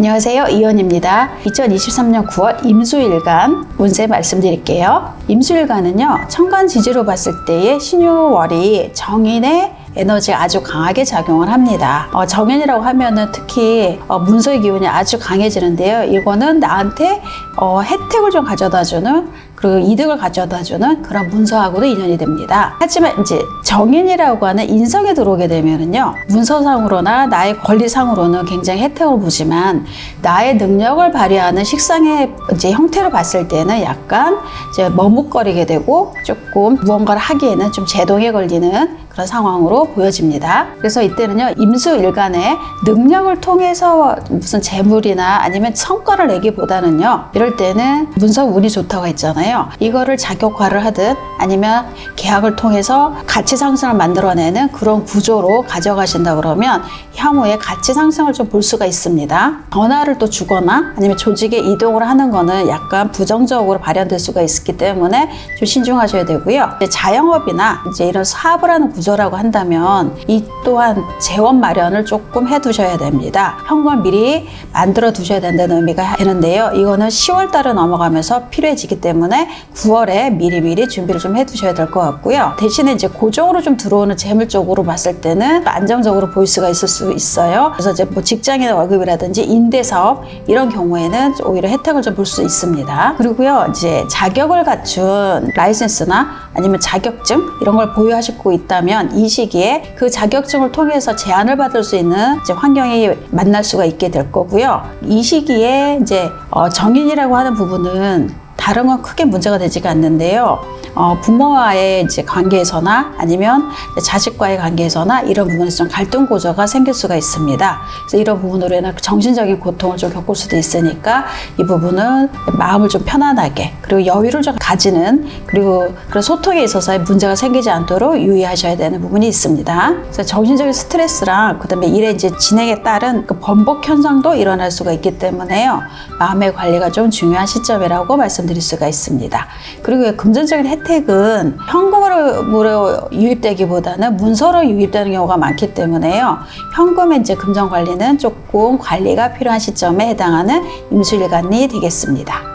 안녕하세요. 이현입니다. 2023년 9월 임수일간 운세 말씀드릴게요. 임수일간은요, 천간 지지로 봤을 때의 신유월이 정인의 에너지가 아주 강하게 작용을 합니다. 어, 정인이라고 하면은 특히 어, 문서의 기운이 아주 강해지는데요. 이거는 나한테 어, 혜택을 좀 가져다 주는 그리고 이득을 가져다 주는 그런 문서하고도 인연이 됩니다. 하지만 이제 정인이라고 하는 인성에 들어오게 되면은요, 문서상으로나 나의 권리상으로는 굉장히 혜택을 보지만 나의 능력을 발휘하는 식상의 이제 형태를 봤을 때는 약간 이제 머뭇거리게 되고 조금 무언가를 하기에는 좀 제동에 걸리는 그런 상황으로 보여집니다. 그래서 이때는요, 임수일간의 능력을 통해서 무슨 재물이나 아니면 성과를 내기보다는요, 이럴 때는 문서 운이 좋다고 했잖아요. 이거를 자격화를 하든 아니면 계약을 통해서 가치 상승을 만들어내는 그런 구조로 가져가신다 그러면 향후에 가치 상승을 좀 볼 수가 있습니다. 변화를 또 주거나 아니면 조직의 이동을 하는 거는 약간 부정적으로 발현될 수가 있기 때문에 좀 신중하셔야 되고요. 자영업이나 이제 이런 사업을 하는 구조라고 한다면 이 또한 재원 마련을 조금 해 두셔야 됩니다. 현금을 미리 만들어 두셔야 된다는 의미가 되는데요. 이거는 10월 달을 넘어가면서 필요해지기 때문에 9월에 미리미리 준비를 좀 해 두셔야 될 것 같고요. 대신에 이제 고정으로 좀 들어오는 재물 쪽으로 봤을 때는 안정적으로 보일 수가 있을 수 있어요. 그래서 이제 뭐 직장인 월급이라든지 임대 사업 이런 경우에는 오히려 혜택을 좀 볼 수 있습니다. 그리고요, 이제 자격을 갖춘 라이센스나 아니면 자격증 이런 걸 보유하시고 있다면 이 시기에 그 자격증을 통해서 제안을 받을 수 있는 환경이 만날 수가 있게 될 거고요. 이 시기에 이제 어, 정인이라고 하는 부분은 다른 건 크게 문제가 되지가 않는데요. 어, 부모와의 이제 관계에서나 아니면 자식과의 관계에서나 이런 부분에서 좀 갈등 고조가 생길 수가 있습니다. 그래서 이런 부분으로 인한 정신적인 고통을 좀 겪을 수도 있으니까 이 부분은 마음을 좀 편안하게 그리고 여유를 좀 가지는 그리고 그런 소통에 있어서 문제가 생기지 않도록 유의하셔야 되는 부분이 있습니다. 그래서 정신적인 스트레스랑 그다음에 일의 이제 진행에 따른 그 번복 현상도 일어날 수가 있기 때문에요. 마음의 관리가 좀 중요한 시점이라고 말씀드릴 수가 있습니다. 그리고 금전적인 혜택은 현금으로 유입되기보다는 문서로 유입되는 경우가 많기 때문에요. 현금의 이제 금전 관리는 조금 관리가 필요한 시점에 해당하는 임수일간이 되겠습니다.